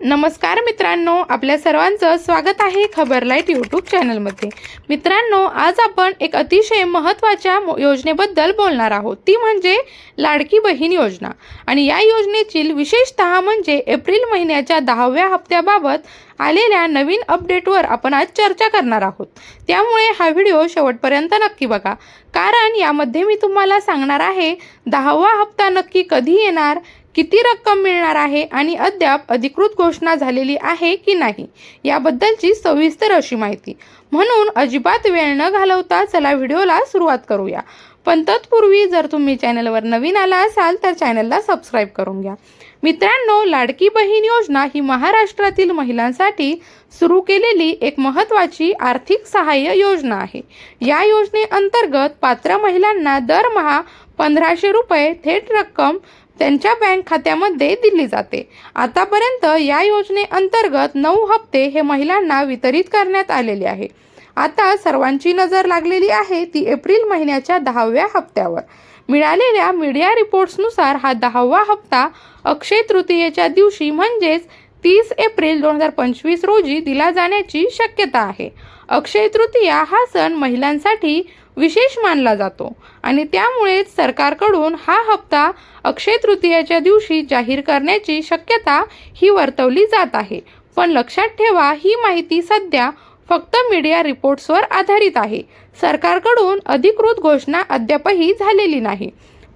नमस्कार मित्रांनो आपल्या सर्वांचं स्वागत आहे खबरलाईट यूट्यूब चॅनलमध्ये. मित्रांनो आज आपण एक अतिशय महत्त्वाच्या मो- योजनेबद्दल बोलणार आहोत. ती म्हणजे लाडकी बहीण योजना. आणि या योजनेतील विशेषतः म्हणजे एप्रिल महिन्याच्या दहाव्या हप्त्याबाबत आलेल्या नवीन अपडेटवर आपण आज चर्चा करणार आहोत. त्यामुळे हा व्हिडिओ शेवटपर्यंत नक्की बघा. कारण यामध्ये मी तुम्हाला सांगणार आहे दहावा हप्ता नक्की कधी येणार किती रक्कम मिळणार आहे आणि अद्याप अधिकृत घोषणा झालेली आहे की नाही याबद्दलची सविस्तर अशी माहिती. म्हणून अजिबात वेळ न घालवता चला व्हिडिओला सुरुवात करूया. पण तत्पूर्वी जर तुम्ही चॅनलवर नवीन आला असाल तर चॅनलला सबस्क्राईब करून घ्या. मित्रांनो लाडकी बहीण योजना ही महाराष्ट्रातील महिलांसाठी सुरू केलेली एक महत्त्वाची आर्थिक सहाय्य योजना आहे. या योजनेअंतर्गत पात्र महिलांना दरमहा पंधराशे रुपये थेट रक्कम त्यांच्या बँक खात्यामध्ये दिली जाते. आतापर्यंत या योजनेअंतर्गत नऊ हप्ते हे महिलांना वितरित करण्यात आलेले आहे. आता सर्वांची नजर लागलेली आहे ती एप्रिल महिन्याच्या दहाव्या हप्त्यावर. मिळालेल्या मीडिया रिपोर्ट्सनुसार हा दहावा हप्ता अक्षय तृतीयेच्या दिवशी म्हणजेच तीस एप्रिल दोन हजार पंचवीस रोजी दिला जाण्याची शक्यता आहे. अक्षय तृतीया हा सण महिलांसाठी विशेष मानला जातो आणि त्यामुळेच सरकारकडून हा हप्ता अक्षय तृतीयाच्या दिवशी जाहीर करण्याची शक्यता ही वर्तवली जात आहे. पण लक्षात ठेवा ही माहिती सध्या फक्त मीडिया रिपोर्ट्सवर आधारित आहे. सरकारकडून अधिकृत घोषणा अद्यापही झालेली नाही.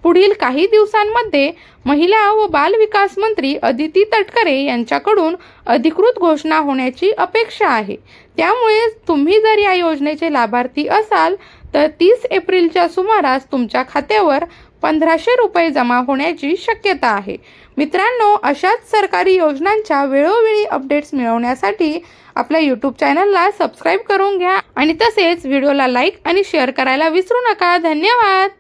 पुढील काही दिवसांमध्ये महिला व बाल विकास मंत्री अदिती तटकरे यांच्याकडून अधिकृत घोषणा होण्याची अपेक्षा आहे. त्यामुळे तुम्ही जर या योजनेचे लाभार्थी असाल तर तीस एप्रिलच्या सुमारास तुमच्या खात्यावर पंधराशे रुपये जमा होण्याची शक्यता आहे. मित्रांनो अशाच सरकारी योजनांच्या वेळोवेळी अपडेट्स मिळवण्यासाठी आपल्या यूट्यूब चॅनलला सबस्क्राईब करून घ्या आणि तसेच व्हिडिओला लाईक आणि शेअर करायला विसरू नका. धन्यवाद!